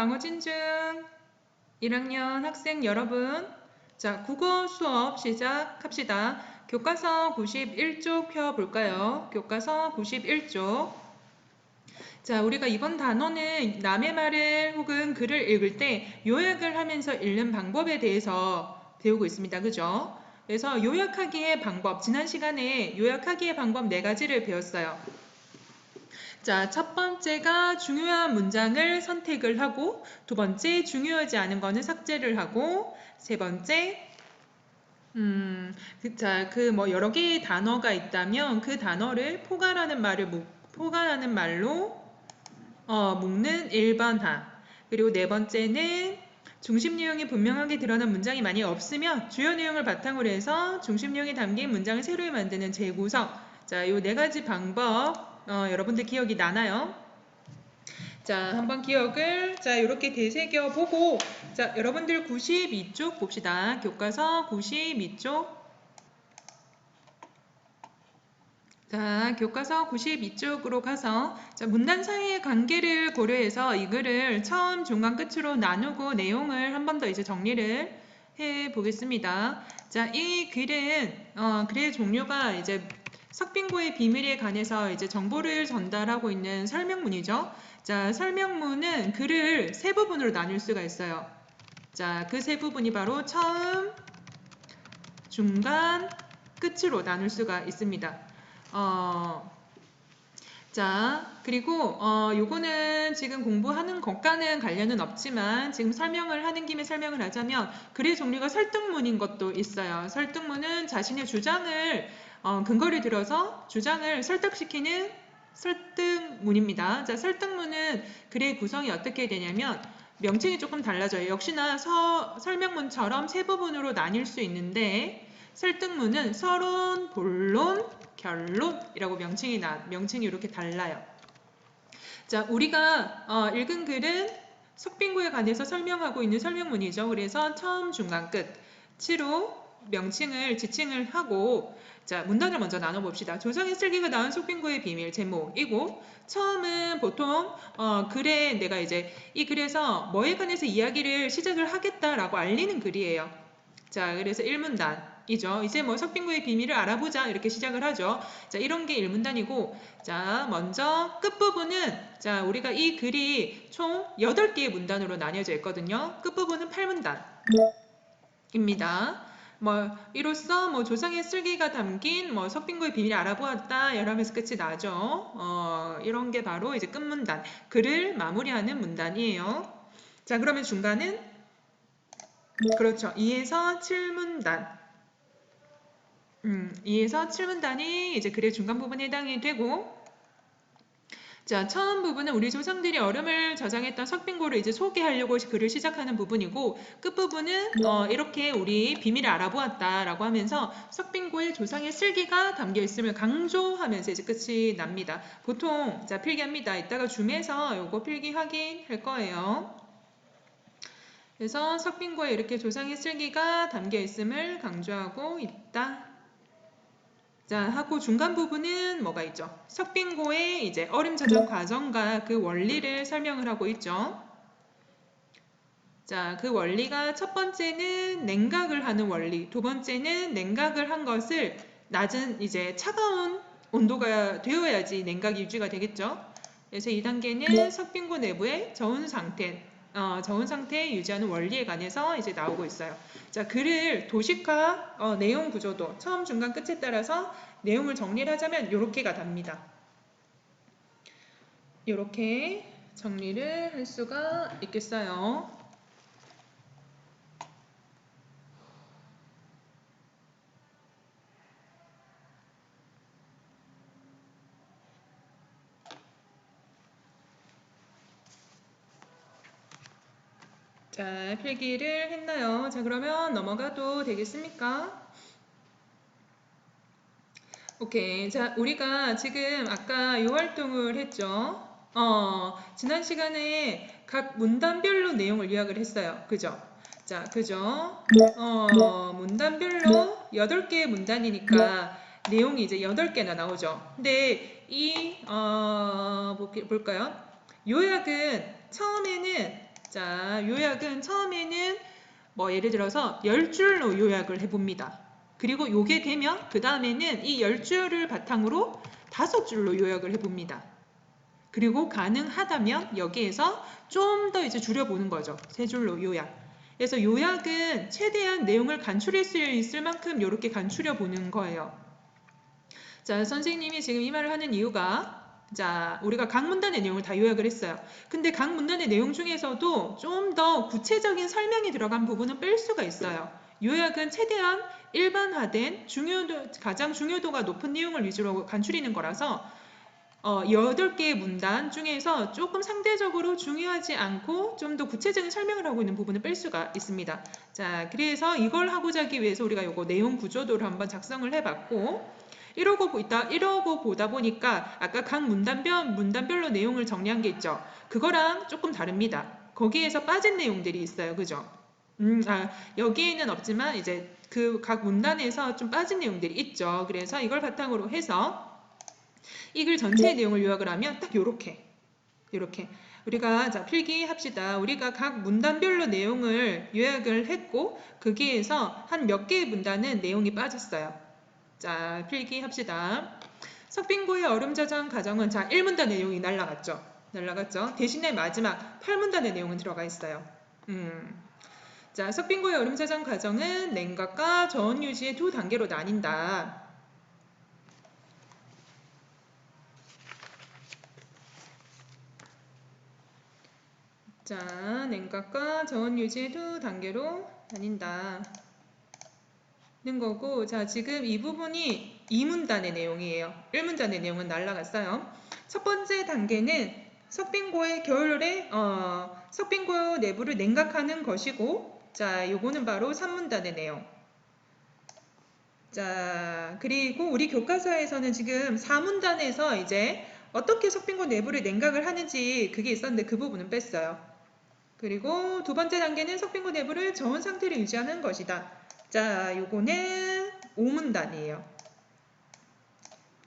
강호진 중 1학년 학생 여러분. 자, 국어 수업 시작합시다. 교과서 91쪽 펴볼까요? 교과서 91쪽. 자, 우리가 이번 단어는 남의 말을 혹은 글을 읽을 때 요약을 하면서 읽는 방법에 대해서 배우고 있습니다. 그죠? 그래서 요약하기의 방법, 지난 시간에 요약하기의 방법 네 가지를 배웠어요. 자, 첫 번째가 중요한 문장을 선택을 하고, 두 번째 중요하지 않은 거는 삭제를 하고, 세 번째 음, 그, 자, 그 뭐 여러 개의 단어가 있다면 그 단어를 포괄하는 말을 목- 포괄하는 말로 어, 묶는 일반화. 그리고 네 번째는 중심 내용이 분명하게 드러난 문장이 많이 없으면 주요 내용을 바탕으로 해서 중심 내용이 담긴 문장을 새로 만드는 재구성. 자, 요 네 가지 방법 어, 여러분들 기억이 나나요? 자, 한번 기억을 자, 이렇게 되새겨 보고 자, 여러분들 92쪽 봅시다. 교과서 92쪽. 자, 교과서 92쪽으로 가서 자, 문단 사이의 관계를 고려해서 이 글을 처음, 중간, 끝으로 나누고 내용을 한 번 더 이제 정리를 해 보겠습니다. 자, 이 글은 어, 글의 종류가 이제 석빙고의 비밀에 관해서 이제 정보를 전달하고 있는 설명문이죠. 자, 설명문은 글을 세 부분으로 나눌 수가 있어요. 자, 그 세 부분이 바로 처음, 중간, 끝으로 나눌 수가 있습니다. 어, 자, 그리고 어, 요거는 지금 공부하는 것과는 관련은 없지만 지금 설명을 하는 김에 설명을 하자면 글의 종류가 설득문인 것도 있어요. 설득문은 자신의 주장을 어, 근거를 들어서 주장을 설득시키는 설득문입니다. 자, 설득문은 글의 구성이 어떻게 되냐면 명칭이 조금 달라져요. 역시나 서, 설명문처럼 세 부분으로 나뉠 수 있는데 설득문은 서론, 본론, 결론이라고 명칭이 나, 명칭이 이렇게 달라요. 자, 우리가 어, 읽은 글은 석빙고에 관해서 설명하고 있는 설명문이죠. 그래서 처음, 중간, 끝. 치로 명칭을 지칭을 하고 자 문단을 먼저 나눠봅시다. 조상의 쓸기가 나온 속빙고의 비밀 제목이고 처음은 보통 어, 글에 내가 이제 이 글에서 뭐에 관해서 이야기를 시작을 하겠다라고 알리는 글이에요. 자 그래서 1문단 이죠. 이제 뭐 석빙고의 비밀을 알아보자 이렇게 시작을 하죠. 자 이런 게 1문단이고 자 먼저 끝부분은 자 우리가 이 글이 총 8개의 문단으로 나뉘어져 있거든요. 끝부분은 8문단입니다. 뭐 이로써 뭐 조상의 쓸기가 담긴 뭐 석빙고의 비밀을 알아보았다 이러면서 끝이 나죠. 어, 이런 게 바로 이제 끝문단 글을 마무리하는 문단이에요. 자 그러면 중간은 그렇죠. 2에서 7문단 음, 2에서 7문단이 이제 글의 중간 부분에 해당이 되고 자, 처음 부분은 우리 조상들이 얼음을 저장했던 석빙고를 이제 소개하려고 글을 시작하는 부분이고 끝부분은 어, 이렇게 우리 비밀을 알아보았다라고 하면서 석빙고의 조상의 쓸기가 담겨 있음을 강조하면서 이제 끝이 납니다. 보통 자 필기합니다. 이따가 줌에서 요거 필기 확인할 거예요. 그래서 석빙고에 이렇게 조상의 쓸기가 담겨 있음을 강조하고 있다. 자, 하고 중간 부분은 뭐가 있죠? 석빙고의 이제 얼음 저장 과정과 그 원리를 설명을 하고 있죠. 자, 그 원리가 첫 번째는 냉각을 하는 원리, 두 번째는 냉각을 한 것을 낮은 이제 차가운 온도가 되어야지 냉각이 유지가 되겠죠. 그래서 이 단계는 석빙고 내부의 저온 상태, 어, 저온 상태에 유지하는 원리에 관해서 이제 나오고 있어요. 자, 글을 도식화 어, 내용 구조도 처음, 중간, 끝에 따라서 내용을 정리를 하자면 이렇게가 답니다. 이렇게 정리를 할 수가 있겠어요. 자, 필기를 했나요? 자, 그러면 넘어가도 되겠습니까? 오케이. 자, 우리가 지금 아까 요 활동을 했죠? 어, 지난 시간에 각 문단별로 내용을 요약을 했어요. 그죠? 자, 그죠? 어, 문단별로 8개의 문단이니까 내용이 이제 8개나 나오죠. 근데 이, 어, 뭐, 볼까요? 요약은 처음에는 자, 요약은 처음에는 뭐 예를 들어서 열 줄로 요약을 해봅니다. 그리고 요게 되면 그 다음에는 이 열 줄을 바탕으로 다섯 줄로 요약을 해봅니다. 그리고 가능하다면 여기에서 좀 더 이제 줄여보는 거죠. 세 줄로 요약. 그래서 요약은 최대한 내용을 간추릴 수 있을 만큼 이렇게 간추려 보는 거예요. 자, 선생님이 지금 이 말을 하는 이유가 자, 우리가 각 문단의 내용을 다 요약을 했어요. 근데 각 문단의 내용 중에서도 좀 더 구체적인 설명이 들어간 부분은 뺄 수가 있어요. 요약은 최대한 일반화된 중요도 가장 중요도가 높은 내용을 위주로 간추리는 거라서 어, 8개의 문단 중에서 조금 상대적으로 중요하지 않고 좀 더 구체적인 설명을 하고 있는 부분을 뺄 수가 있습니다. 자, 그래서 이걸 하고자 하기 위해서 우리가 요거 내용 구조도를 한번 작성을 해봤고 이러고 있다, 이러고 보다 보니까 아까 각 문단별, 문단별로 내용을 정리한 게 있죠. 그거랑 조금 다릅니다. 거기에서 빠진 내용들이 있어요. 그죠? 음, 아, 여기에는 없지만 이제 그 각 문단에서 좀 빠진 내용들이 있죠. 그래서 이걸 바탕으로 해서 이 글 전체의 내용을 요약을 하면 딱 요렇게 요렇게 우리가 자 필기 합시다. 우리가 각 문단별로 내용을 요약을 했고 거기에서 한 몇 개의 문단은 내용이 빠졌어요. 자 필기 합시다. 석빙고의 얼음 저장 과정은 자 1문단 내용이 날라갔죠. 날라갔죠. 대신에 마지막 8문단의 내용은 들어가 있어요. 음. 자, 석빙고의 얼음 저장 과정은 냉각과 저온 유지의 두 단계로 나뉜다. 자, 냉각과 저온 유지의 두 단계로 나뉜다. 는 거고, 자, 지금 이 부분이 2문단의 내용이에요. 1문단의 내용은 날라갔어요. 첫 번째 단계는 석빙고의 겨울에 어, 석빙고 내부를 냉각하는 것이고, 자, 요거는 바로 3문단의 내용. 자, 그리고 우리 교과서에서는 지금 4문단에서 이제 어떻게 석빙고 내부를 냉각을 하는지 그게 있었는데 그 부분은 뺐어요. 그리고 두 번째 단계는 석빙고 내부를 저온 상태를 유지하는 것이다. 자, 요거는 5문단이에요.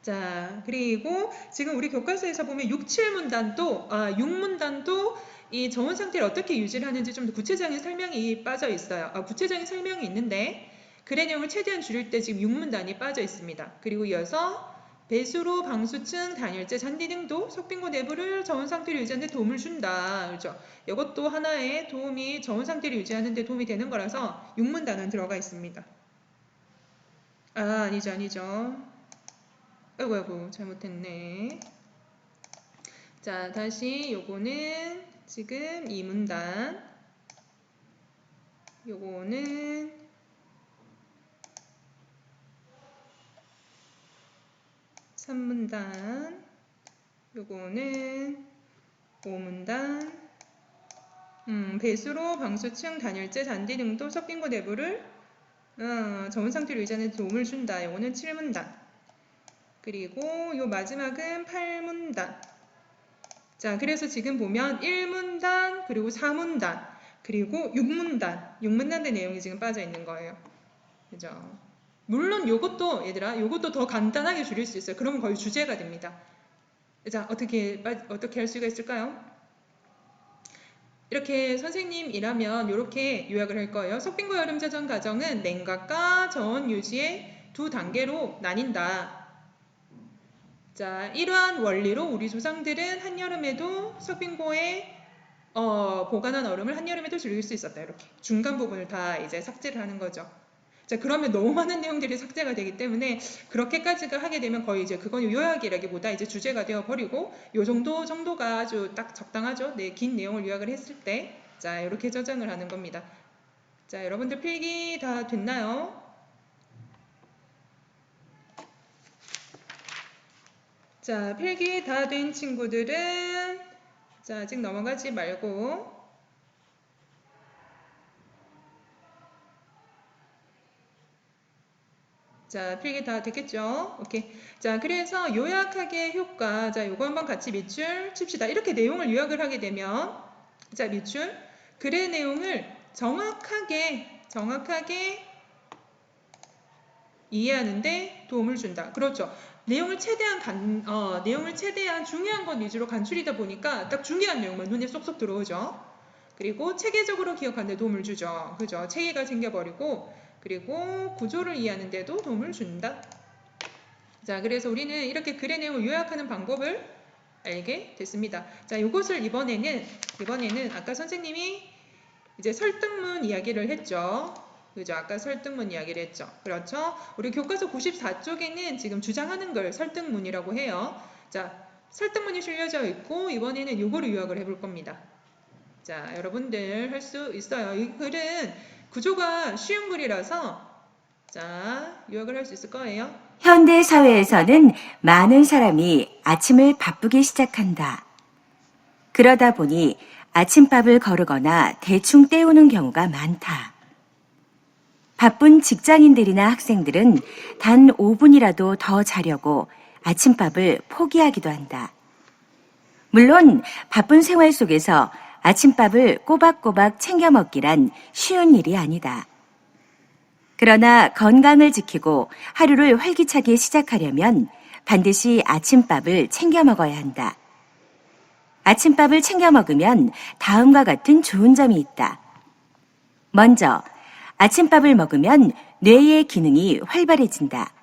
자, 그리고 지금 우리 교과서에서 보면 6, 7문단도, 아, 6문단도 이 저온 상태를 어떻게 유지를 하는지 좀더 구체적인 설명이 빠져 있어요. 아, 구체적인 설명이 있는데, 내용을 최대한 줄일 때 지금 6문단이 빠져 있습니다. 그리고 이어서 배수로, 방수층, 단열재, 잔디 등도 석빙고 내부를 저온 상태를 유지하는 데 도움을 준다. 그렇죠? 이것도 하나의 도움이 저온 상태를 유지하는 데 도움이 되는 거라서 6문 단은 들어가 있습니다. 아, 아니죠, 아니죠. 아이고, 아이고, 잘못했네. 자, 다시 요거는 지금 2문단. 요거는 3문단 요거는 5문단 음, 배수로, 방수층, 단열재, 잔디 등도 섞인 거 내부를 어, 저온 상태로 유지하는 데 도움을 준다. 요거는 7문단 그리고 요 마지막은 8문단 자, 그래서 지금 보면 1문단 그리고 4문단 그리고 6문단 6문단의 내용이 지금 빠져 있는 거예요. 그죠? 물론 이것도 얘들아 이것도 더 간단하게 줄일 수 있어요. 그러면 거의 주제가 됩니다. 자 어떻게 어떻게 할 수가 있을까요? 이렇게 선생님이라면 이렇게 요약을 할 거예요. 석빙고 여름 자전 과정은 냉각과 저온 유지의 두 단계로 나뉜다. 자, 이러한 원리로 우리 조상들은 한여름에도 석빙고에 어, 보관한 얼음을 한여름에도 즐길 수 있었다. 이렇게 중간 부분을 다 이제 삭제를 하는 거죠. 자, 그러면 너무 많은 내용들이 삭제가 되기 때문에 그렇게까지가 하게 되면 거의 이제 그건 요약이라기보다 이제 주제가 되어 버리고 요 정도 정도가 아주 딱 적당하죠. 네, 긴 내용을 요약을 했을 때 자, 이렇게 저장을 하는 겁니다. 자, 여러분들 필기 다 됐나요? 자, 필기 다 된 친구들은 자, 아직 넘어가지 말고 자, 필기 다 됐겠죠? 오케이. 자, 그래서 요약하기의 효과. 자, 요거 한번 같이 밑줄 칩시다. 이렇게 내용을 요약을 하게 되면, 자, 밑줄. 글의 내용을 정확하게, 정확하게 이해하는데 도움을 준다. 그렇죠. 내용을 최대한 간, 어, 내용을 최대한 중요한 것 위주로 간추리다 보니까 딱 중요한 내용만 눈에 쏙쏙 들어오죠. 그리고 체계적으로 기억하는 데 도움을 주죠. 그죠? 체계가 생겨버리고 그리고 구조를 이해하는 데도 도움을 준다. 자, 그래서 우리는 이렇게 글의 내용을 요약하는 방법을 알게 됐습니다. 자, 이것을 이번에는 이번에는 아까 선생님이 이제 설득문 이야기를 했죠. 그죠? 아까 설득문 이야기를 했죠. 그렇죠? 우리 교과서 94쪽에는 지금 주장하는 걸 설득문이라고 해요. 자, 설득문이 실려져 있고 이번에는 요거를 요약을 해볼 겁니다. 자, 여러분들 할 수 있어요. 이 글은 구조가 쉬운 글이라서 자, 요약을 할 수 있을 거예요. 현대 사회에서는 많은 사람이 아침을 바쁘게 시작한다. 그러다 보니 아침밥을 거르거나 대충 때우는 경우가 많다. 바쁜 직장인들이나 학생들은 단 5분이라도 더 자려고 아침밥을 포기하기도 한다. 물론 바쁜 생활 속에서 아침밥을 꼬박꼬박 챙겨 먹기란 쉬운 일이 아니다. 그러나 건강을 지키고 하루를 활기차게 시작하려면 반드시 아침밥을 챙겨 먹어야 한다. 아침밥을 챙겨 먹으면 다음과 같은 좋은 점이 있다. 먼저, 아침밥을 먹으면 뇌의 기능이 활발해진다.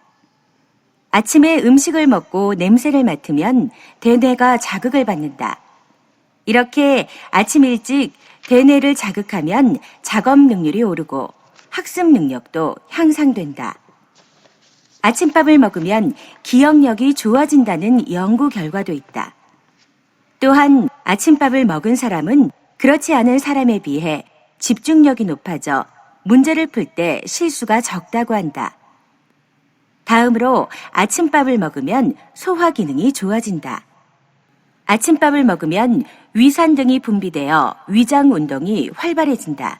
아침에 음식을 먹고 냄새를 맡으면 대뇌가 자극을 받는다. 이렇게 아침 일찍 대뇌를 자극하면 작업 능률이 오르고 학습 능력도 향상된다. 아침밥을 먹으면 기억력이 좋아진다는 연구 결과도 있다. 또한 아침밥을 먹은 사람은 그렇지 않은 사람에 비해 집중력이 높아져 문제를 풀 때 실수가 적다고 한다. 다음으로 아침밥을 먹으면 소화 기능이 좋아진다. 아침밥을 먹으면 위산 등이 분비되어 위장 운동이 활발해진다.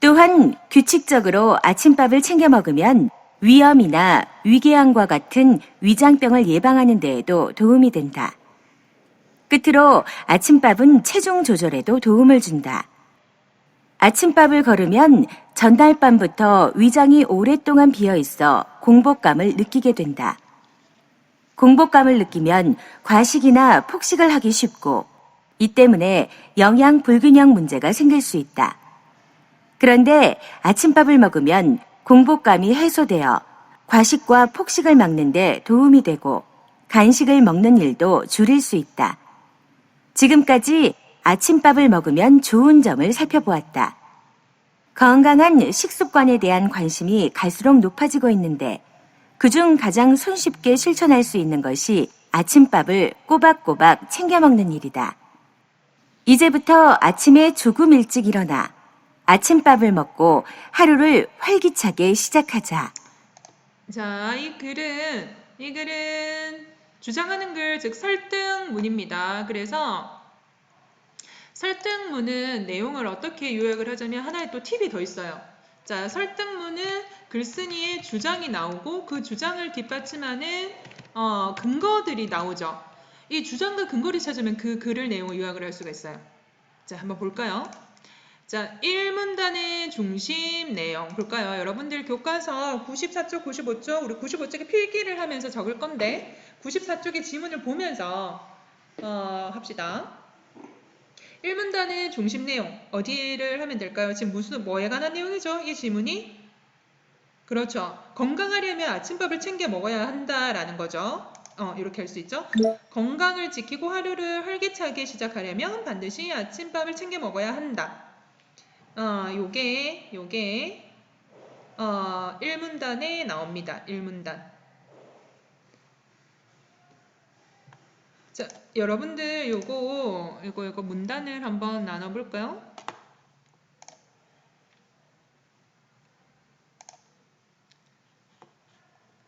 또한 규칙적으로 아침밥을 챙겨 먹으면 위염이나 위궤양과 같은 위장병을 예방하는 데에도 도움이 된다. 끝으로 아침밥은 체중 조절에도 도움을 준다. 아침밥을 거르면 전날 밤부터 위장이 오랫동안 비어 있어 공복감을 느끼게 된다. 공복감을 느끼면 과식이나 폭식을 하기 쉽고 이 때문에 영양 불균형 문제가 생길 수 있다. 그런데 아침밥을 먹으면 공복감이 해소되어 과식과 폭식을 막는데 도움이 되고 간식을 먹는 일도 줄일 수 있다. 지금까지 아침밥을 먹으면 좋은 점을 살펴보았다. 건강한 식습관에 대한 관심이 갈수록 높아지고 있는데 그중 가장 손쉽게 실천할 수 있는 것이 아침밥을 꼬박꼬박 챙겨 먹는 일이다. 이제부터 아침에 조금 일찍 일어나 아침밥을 먹고 하루를 활기차게 시작하자. 자, 이 글은 이 글은 주장하는 글, 즉 설득문입니다. 그래서 설득문은 내용을 어떻게 요약을 하자면 하나의 또 팁이 더 있어요. 자, 설득문은 글쓴이의 주장이 나오고 그 주장을 뒷받침하는 어, 근거들이 나오죠. 이 주장과 근거를 찾으면 그 글을 내용을 요약을 할 수가 있어요. 자, 한번 볼까요? 자, 1문단의 중심 내용 볼까요? 여러분들 교과서 94쪽, 95쪽, 우리 95쪽에 필기를 하면서 적을 건데 94쪽의 지문을 보면서 어, 합시다. 1문단의 중심 내용 어디를 하면 될까요? 지금 무슨 뭐에 관한 내용이죠? 이 지문이 그렇죠. 건강하려면 아침밥을 챙겨 먹어야 한다라는 거죠. 어, 이렇게 할 수 있죠. 건강을 지키고 하루를 활기차게 시작하려면 반드시 아침밥을 챙겨 먹어야 한다. 어, 요게 요게 어, 1문단에 나옵니다. 1문단. 자, 여러분들 요거 요거 요거 문단을 한번 나눠 볼까요?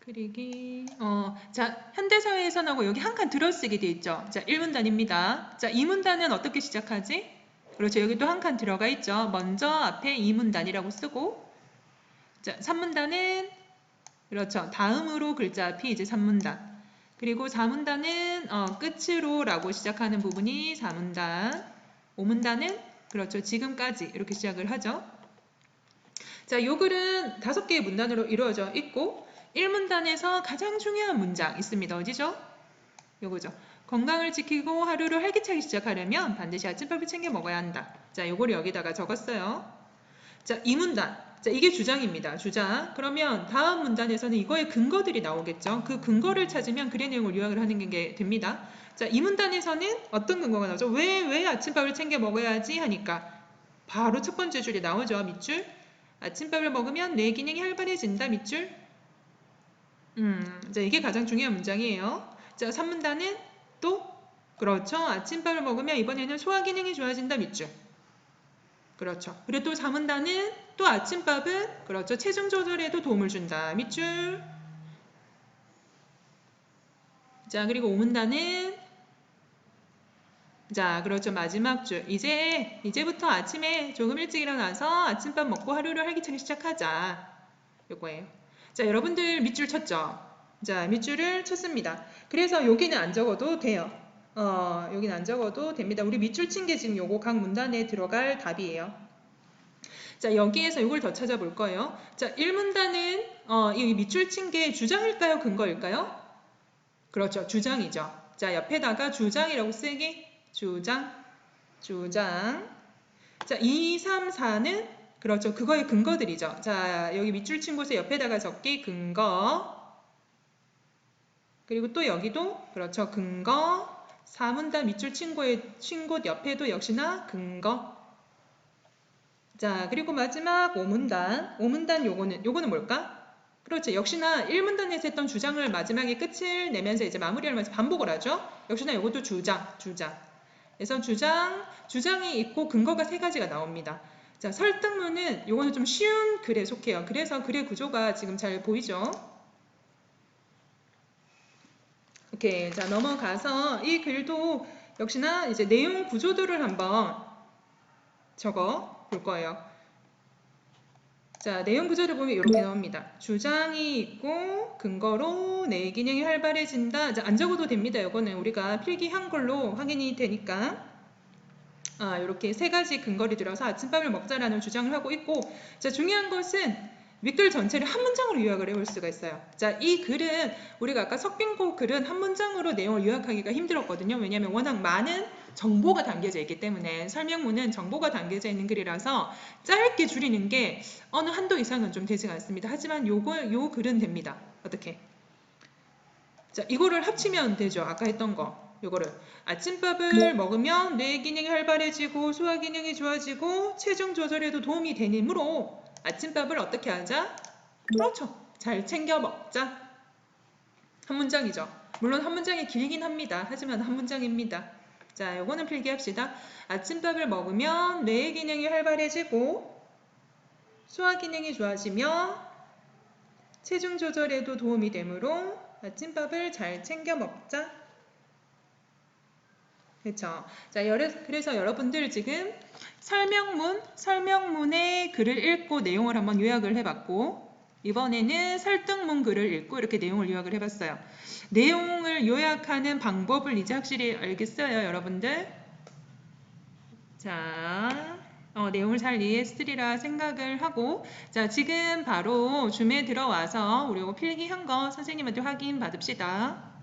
그리기 어, 자, 현대사회에서 나고 여기 한 칸 들어쓰게 돼 있죠. 자, 1문단입니다. 자, 2문단은 어떻게 시작하지? 그렇죠. 여기 또 한 칸 들어가 있죠. 먼저 앞에 2문단이라고 쓰고 자, 3문단은 그렇죠. 다음으로 글자 앞이 이제 3문단. 그리고 4문단은 어, 끝으로 라고 시작하는 부분이 4문단. 5문단은 그렇죠. 지금까지 이렇게 시작을 하죠. 자, 요 글은 다섯 개의 문단으로 이루어져 있고 1문단에서 가장 중요한 문장 있습니다. 어디죠? 요거죠. 건강을 지키고 하루를 활기차게 시작하려면 반드시 아침밥을 챙겨 먹어야 한다. 자, 요거를 여기다가 적었어요. 자, 이 문단. 자, 이게 주장입니다. 주장. 그러면 다음 문단에서는 이거의 근거들이 나오겠죠. 그 근거를 찾으면 글의 내용을 요약을 하는 게 됩니다. 자, 이 문단에서는 어떤 근거가 나오죠? 왜, 왜 아침밥을 챙겨 먹어야지 하니까 바로 첫 번째 줄이 나오죠. 밑줄. 아침밥을 먹으면 뇌 기능이 활발해진다. 밑줄. 음, 자, 이게 가장 중요한 문장이에요. 자, 3문단은 또 그렇죠. 아침밥을 먹으면 이번에는 소화 기능이 좋아진다. 밑줄. 그렇죠. 그리고 또 4문단은 또 아침밥은 그렇죠. 체중 조절에도 도움을 준다. 밑줄. 자, 그리고 5문단은 자, 그렇죠. 마지막 줄. 이제 이제부터 아침에 조금 일찍 일어나서 아침밥 먹고 하루를 활기차게 시작하자. 요거예요. 자, 여러분들 밑줄 쳤죠? 자, 밑줄을 쳤습니다. 그래서 여기는 안 적어도 돼요. 어, 여기는 안 적어도 됩니다. 우리 밑줄 친 게 지금 요거 각 문단에 들어갈 답이에요. 자, 여기에서 이걸 더 찾아볼 거예요. 자, 1문단은 어, 이 밑줄 친 게 주장일까요? 근거일까요? 그렇죠. 주장이죠. 자, 옆에다가 주장이라고 쓰기. 주장, 주장. 자, 2, 3, 4는 그렇죠. 그거의 근거들이죠. 자, 여기 밑줄 친 곳에 옆에다가 적기 근거. 그리고 또 여기도 그렇죠. 근거. 4문단 밑줄 친 곳에 친곳 옆에도 역시나 근거. 자, 그리고 마지막 5문단. 5문단 요거는 요거는 뭘까? 그렇죠. 역시나 1문단에서 했던 주장을 마지막에 끝을 내면서 이제 마무리하면서 반복을 하죠. 역시나 이것도 주장, 주장. 그래서 주장, 주장이 있고 근거가 세 가지가 나옵니다. 자, 설득문은 요거는 좀 쉬운 글에 속해요. 그래서 글의 구조가 지금 잘 보이죠? 오케이. 자, 넘어가서 이 글도 역시나 이제 내용 구조들을 한번 적어 볼 거예요. 자, 내용 구조를 보면 이렇게 나옵니다. 주장이 있고 근거로 내 기능이 활발해진다. 자, 안 적어도 됩니다. 이거는 우리가 필기한 걸로 확인이 되니까. 아, 이렇게 세 가지 근거를 들어서 아침밥을 먹자라는 주장을 하고 있고, 자, 중요한 것은 윗글 전체를 한 문장으로 요약을 해볼 수가 있어요. 자, 이 글은 우리가 아까 석빙고 글은 한 문장으로 내용을 요약하기가 힘들었거든요. 왜냐하면 워낙 많은 정보가 담겨져 있기 때문에 설명문은 정보가 담겨져 있는 글이라서 짧게 줄이는 게 어느 한도 이상은 좀 되지가 않습니다. 하지만 요거 요 글은 됩니다. 어떻게? 자, 이거를 합치면 되죠. 아까 했던 거. 요거를 아침밥을 먹으면 뇌 기능이 활발해지고 소화 기능이 좋아지고 체중 조절에도 도움이 되므로 아침밥을 어떻게 하자? 그렇죠. 잘 챙겨 먹자. 한 문장이죠. 물론 한 문장이 길긴 합니다. 하지만 한 문장입니다. 자, 요거는 필기합시다. 아침밥을 먹으면 뇌 기능이 활발해지고 소화 기능이 좋아지며 체중 조절에도 도움이 되므로 아침밥을 잘 챙겨 먹자. 그렇죠. 자, 그래서 여러분들 지금 설명문, 설명문의 글을 읽고 내용을 한번 요약을 해봤고 이번에는 설득문 글을 읽고 이렇게 내용을 요약을 해봤어요. 내용을 요약하는 방법을 이제 확실히 알겠어요, 여러분들? 자, 어, 내용을 잘 이해했으리라 생각을 하고 자, 지금 바로 줌에 들어와서 우리 이거 필기한 거 선생님한테 확인 받읍시다.